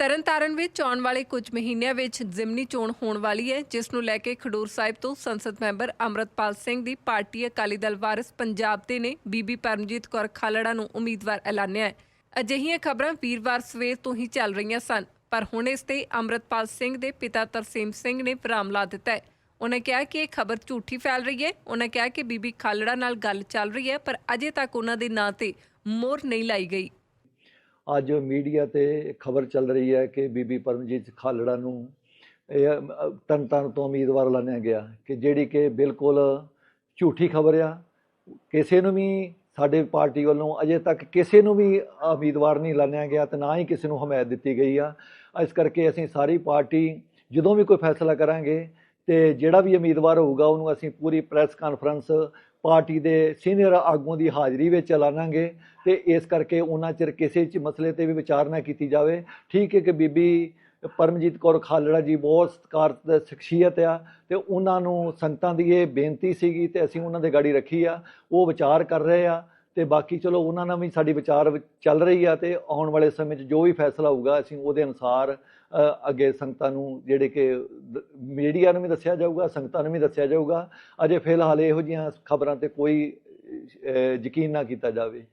ਤਰਨਤਾਰਨ ਵਿੱਚ ਆਉਣ ਵਾਲੇ ਕੁਝ ਮਹੀਨਿਆਂ ਵਿੱਚ ਜ਼ਿਮਨੀ ਚੋਣ ਹੋਣ ਵਾਲੀ ਹੈ, ਜਿਸ ਨੂੰ ਲੈ ਕੇ ਖਡੂਰ ਸਾਹਿਬ ਤੋਂ ਸੰਸਦ ਮੈਂਬਰ ਅਮਰਤਪਾਲ ਸਿੰਘ ਦੀ ਪਾਰਟੀ ਅਕਾਲੀ ਦਲ ਵਾਰਿਸ ਪੰਜਾਬ ਦੇ ਨੇ। ਬੀਬੀ ਪਰਮਜੀਤ ਕੌਰ ਖਾਲੜਾ ਨੂੰ ਉਮੀਦਵਾਰ ਐਲਾਨਿਆ ਹੈ। ਅਜਿਹੀਆਂ ਖਬਰਾਂ ਵੀਰਵਾਰ ਸਵੇਰ ਤੋਂ ਹੀ ਚੱਲ ਰਹੀਆਂ ਸਨ, ਪਰ ਹੁਣ ਇਸ ਤੇ ਅਮਰਤਪਾਲ ਸਿੰਘ ਦੇ ਪਿਤਾ ਤਰਸੀਮ ਸਿੰਘ ਨੇ ਵਿਰਾਮ ਲਾ ਦਿੱਤਾ ਹੈ। ਉਹਨਾਂ ਕਿਹਾ ਕਿ ਇਹ ਖਬਰ ਝੂਠੀ ਫੈਲ ਰਹੀ ਹੈ। ਉਹਨਾਂ ਕਿਹਾ ਕਿ ਬੀਬੀ ਖਾਲੜਾ ਨਾਲ ਗੱਲ ਚੱਲ ਰਹੀ ਹੈ, ਪਰ ਅਜੇ ਤੱਕ ਉਹਨਾਂ ਦੇ ਨਾਂ ਤੇ ਮੋਹਰ ਨਹੀਂ ਲਾਈ ਗਈ। ਅੱਜ ਮੀਡੀਆ ਤੇ ਖਬਰ ਚੱਲ ਰਹੀ ਹੈ ਕਿ ਬੀਬੀ ਪਰਮਜੀਤ ਖਾਲੜਾ ਨੂੰ, ਇਹ ਤਨ ਤਨ ਤੋਂ ਉਮੀਦਵਾਰ ਐਲਾਨਿਆ ਗਿਆ ਕਿ ਜਿਹੜੀ ਕਿ ਬਿਲਕੁਲ ਝੂਠੀ ਖਬਰ ਆ। ਕਿਸੇ ਨੂੰ ਵੀ ਸਾਡੇ ਪਾਰਟੀ ਵੱਲੋਂ ਅਜੇ ਤੱਕ ਕਿਸੇ ਨੂੰ ਵੀ ਉਮੀਦਵਾਰ ਨਹੀਂ ਐਲਾਨਿਆ ਗਿਆ ਤੇ ਨਾ ਹੀ ਕਿਸੇ ਨੂੰ ਹਮਾਇਤ ਦਿੱਤੀ ਗਈ ਆ। ਇਸ ਕਰਕੇ ਅਸੀਂ ਸਾਰੀ ਪਾਰਟੀ, ਜਦੋਂ ਵੀ ਕੋਈ ਫੈਸਲਾ ਕਰਾਂਗੇ ਤੇ ਜਿਹੜਾ ਵੀ ਉਮੀਦਵਾਰ ਹੋਊਗਾ, ਉਹਨੂੰ ਅਸੀਂ ਪੂਰੀ ਪ੍ਰੈਸ ਕਾਨਫਰੰਸ ਪਾਰਟੀ ਦੇ ਸੀਨੀਅਰ ਆਗੂਆਂ ਦੀ ਹਾਜ਼ਰੀ ਵਿੱਚ ਚਲਾਵਾਂਗੇ ਤੇ ਇਸ ਕਰਕੇ ਉਹਨਾਂ ਚਿਰ ਕਿਸੇ ਚ ਮਸਲੇ ਤੇ ਵੀ ਵਿਚਾਰ ਨਾ ਕੀਤੀ ਜਾਵੇ। ਠੀਕ ਹੈ ਕਿ ਬੀਬੀ ਪਰਮਜੀਤ ਕੌਰ ਖਾਲੜਾ ਜੀ ਬਹੁਤ ਸਤਿਕਾਰਤ ਸ਼ਖਸੀਅਤ ਆ ਤੇ ਉਹਨਾਂ ਨੂੰ ਸੰਗਤਾਂ ਦੀ ਇਹ ਬੇਨਤੀ ਸੀਗੀ ਤੇ ਅਸੀਂ ਉਹਨਾਂ ਦੇ ਗਾੜੀ ਰੱਖੀ ਆ। ਉਹ ਵਿਚਾਰ ਕਰ ਰਹੇ ਆ ਤੇ ਬਾਕੀ ਚਲੋ ਉਹਨਾਂ ਨਾਲ ਵੀ ਸਾਡੀ ਵਿਚਾਰ ਚੱਲ ਰਹੀ ਆ ਤੇ ਆਉਣ ਵਾਲੇ ਸਮੇਂ 'ਚ ਜੋ ਵੀ ਫੈਸਲਾ ਹੋਊਗਾ, ਅਸੀਂ ਉਹਦੇ ਅਨੁਸਾਰ ਅੱਗੇ ਸੰਗਤਾਂ ਨੂੰ ਜਿਹੜੇ ਕਿ ਮੀਡੀਆ ਨੂੰ ਵੀ ਦੱਸਿਆ ਜਾਊਗਾ, ਸੰਗਤਾਂ ਨੂੰ ਵੀ ਦੱਸਿਆ ਜਾਊਗਾ। ਅਜੇ ਫਿਲਹਾਲ ਇਹੋ ਜਿਹੀਆਂ ਖਬਰਾਂ ਤੇ ਕੋਈ ਯਕੀਨ ਨਾ ਕੀਤਾ ਜਾਵੇ।